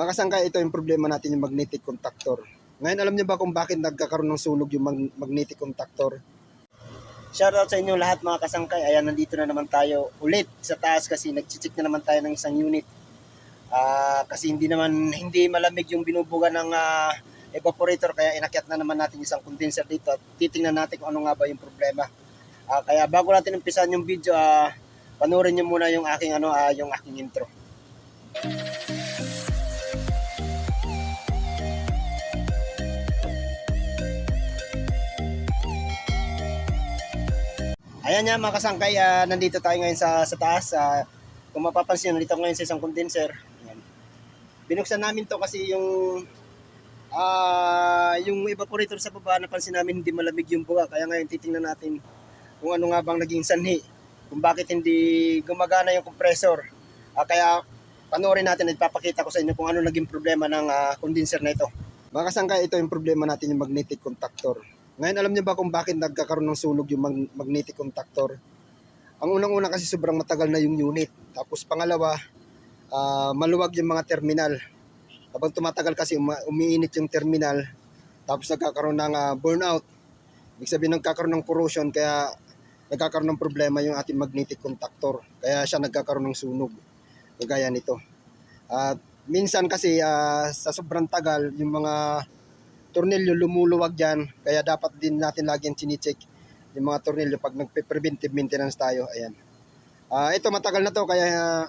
Mga kasangkay, ito yung problema natin yung magnetic contactor. Ngayon, alam niyo ba kung bakit nagkakaroon ng sunog yung mag- magnetic contactor? Shoutout sa inyo lahat mga kasangkay. Ayan, nandito na naman tayo ulit sa taas kasi nag-check na naman tayo ng isang unit. Ah, kasi hindi naman hindi malamig yung binubuga ng ah, evaporator kaya inakyat na naman natin isang condenser dito at titingnan natin kung ano nga ba yung problema. Ah, kaya bago natin umpisan yung video, ah, panoorin niyo muna yung aking ano, ah, yung aking intro. Ayan nga mga kasangkay, ah, nandito tayo ngayon sa, sa taas. ah, kung mapapansin, nandito ngayon sa isang condenser. Ayan. Binuksan namin to kasi yung ah yung evaporator sa baba, napansin namin hindi malamig yung buga. Kaya ngayon titingnan natin kung ano nga bang naging sanhi. Kung bakit hindi gumagana yung compressor. Ah, kaya panoorin natin at ipapakita ko sa inyo kung ano naging problema ng ah, condenser na ito. Mga kasangkay, ito yung problema natin yung magnetic contactor. Ngayon, alam niyo ba kung bakit nagkakaroon ng sunog yung mag- magnetic contactor? Ang unang-una kasi sobrang matagal na yung unit. Tapos pangalawa, ah, maluwag yung mga terminal. Habang tumatagal kasi uma- umiinit yung terminal, tapos nagkakaroon ng ah, burnout. Ibig sabihin nagkakaroon ng corrosion, kaya nagkakaroon ng problema yung ating magnetic contactor. Kaya siya nagkakaroon ng sunog. Kagaya nito. At minsan kasi ah, sa sobrang tagal, yung mga tornilyo lumuluwag dyan. Kaya dapat din natin lagi yung chinicheck yung mga tornilyo pag nagpe-preventive maintenance tayo. Ayan. Ah, ito matagal na to kaya ah,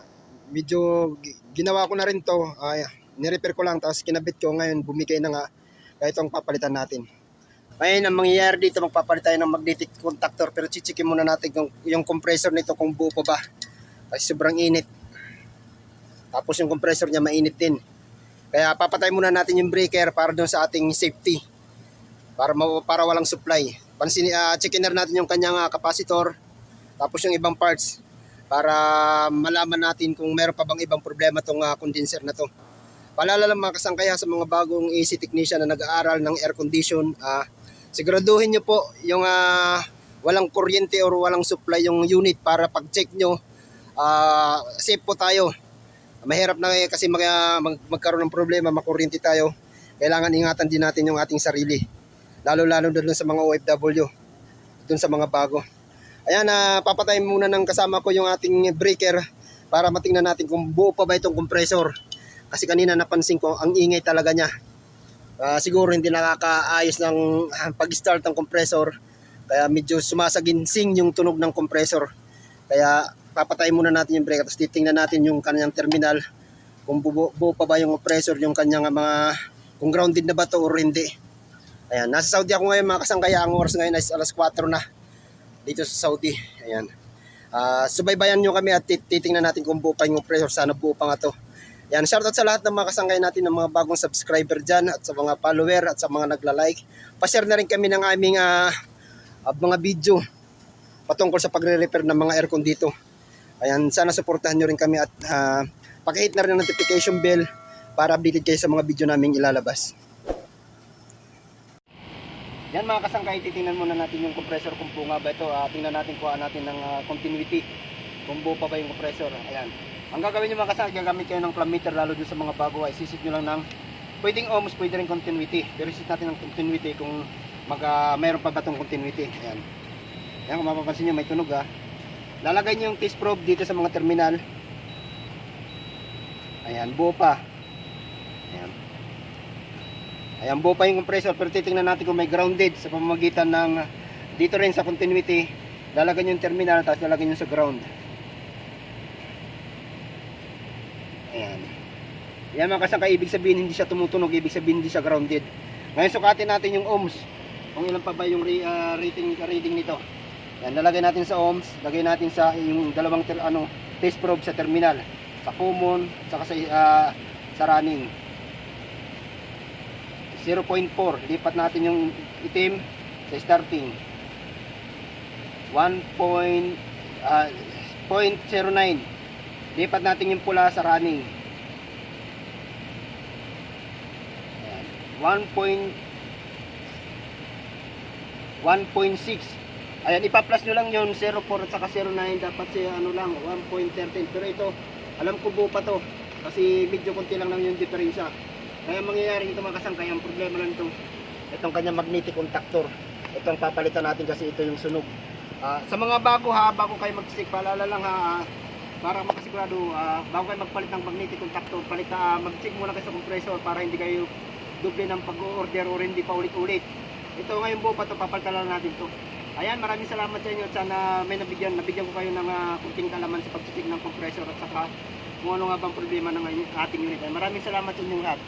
medyo gi- ginawa ko na rin to. Ah, ni-repair ko lang tapos kinabit ko ngayon bumigay na nga. Kaya itong papalitan natin. Ngayon ang mangyayari dito magpapalit tayo ng magnetic contactor pero chichikin muna natin yung, yung compressor nito kung buo pa ba. Kasi sobrang init. Tapos yung compressor niya mainit din. Kaya papatay muna natin yung breaker para doon sa ating safety. Para para walang supply. Pansin uh, checkin na rin natin yung kanyang ah, capacitor tapos yung ibang parts para malaman natin kung meron pa bang ibang problema tong ah, condenser na to. Paalala lang mga kasangkaya sa mga bagong AC technician na nag-aaral ng air condition, ah, siguraduhin nyo po yung ah, walang kuryente or walang supply yung unit para pag-check nyo, ah, safe po tayo. Mahirap na eh, kasi mag, mag- magkaroon ng problema, makuryente tayo. Kailangan ingatan din natin yung ating sarili. Lalo-lalo doon sa mga OFW, doon sa mga bago. Ayan, na papatay muna ng kasama ko yung ating breaker para matingnan natin kung buo pa ba itong compressor. Kasi kanina napansin ko, ang ingay talaga niya. Ah, siguro hindi nakakaayos ng ah, pag-start ng compressor. Kaya medyo sumasaginsing yung tunog ng compressor. Kaya papatay muna natin yung breaker tapos titingnan natin yung kanyang terminal kung buo, buo pa ba yung compressor yung kanyang mga kung grounded na ba to or hindi. Ayan, nasa Saudi ako ngayon mga kasangkaya. Ang oras ngayon ay alas 4 na dito sa Saudi. Ayan. Ah, subaybayan nyo kami at tit- titingnan natin kung buo pa yung compressor. Sana buo pa nga to. Yan, shoutout sa lahat ng mga kasangkay natin ng mga bagong subscriber dyan at sa mga follower at sa mga nagla-like. Pa-share na rin kami ng aming ah, ah, mga video patungkol sa pagre-repair ng mga aircon dito. Ayan, sana suportahan nyo rin kami at uh, pakihit na rin ang notification bell para updated kayo sa mga video naming ilalabas. Yan mga kasangkay, titingnan muna natin yung compressor kung bunga ba ito. Ah, tingnan natin kuha natin ng ah, continuity. Kung buo pa ba yung compressor. Ayan. Ang gagawin nyo mga kasangkay, gagamit kayo ng clamp meter lalo dun sa mga bago ay sisit nyo lang ng pwedeng ohms, pwede rin continuity. Pero sisit natin ng continuity kung mag, ah, mayroon pa ba itong continuity. Ayan. Ayan, kung mapapansin nyo, may tunog ah. Lalagay nyo yung test probe dito sa mga terminal. Ayan, buo pa. Ayan. Ayan, buo pa yung compressor pero titingnan natin kung may grounded sa pamamagitan ng dito rin sa continuity. Lalagay nyo yung terminal tapos lalagay nyo sa ground. Ayan. Yan mga kasangka, ibig sabihin hindi siya tumutunog, ibig sabihin hindi siya grounded. Ngayon sukatin natin yung ohms. Kung ilan pa ba yung ah, rating, rating nito. Yan, lalagay natin sa ohms, lagay natin sa yung dalawang ter, ano, test probe sa terminal, sa common, saka sa, uh, sa running. 0.4, lipat natin yung itim sa starting. 1. Point, uh, lipat natin yung pula sa running. 1.1.6 Ayan, ipa-plus nyo lang yun, 0.4 at saka 0.9, dapat siya ano lang, 1.13. Pero ito, alam ko buo pa to. Kasi medyo konti lang lang yung diferensya. Kaya mangyayari ito mga kasangkay, ang problema lang ito, itong kanyang magnetic contactor. Ito ang papalitan natin kasi ito yung sunog. Ah, sa mga bago ha, bago kayo magsisik, paalala lang ha, ah, para makasigurado, ah, bago kayo magpalit ng magnetic contactor, palit na, mag-check muna kayo sa compressor para hindi kayo doble ng pag-order or hindi pa ulit-ulit. Ito ngayon buo pa ito, papalitan lang natin to. Ayan, maraming salamat sa inyo sana may nabigyan, nabigyan ko kayo ng uh, kunting kalaman sa pag-check ng compressor at saka kung ano nga bang problema ng ating unit. Maraming salamat sa inyong lahat.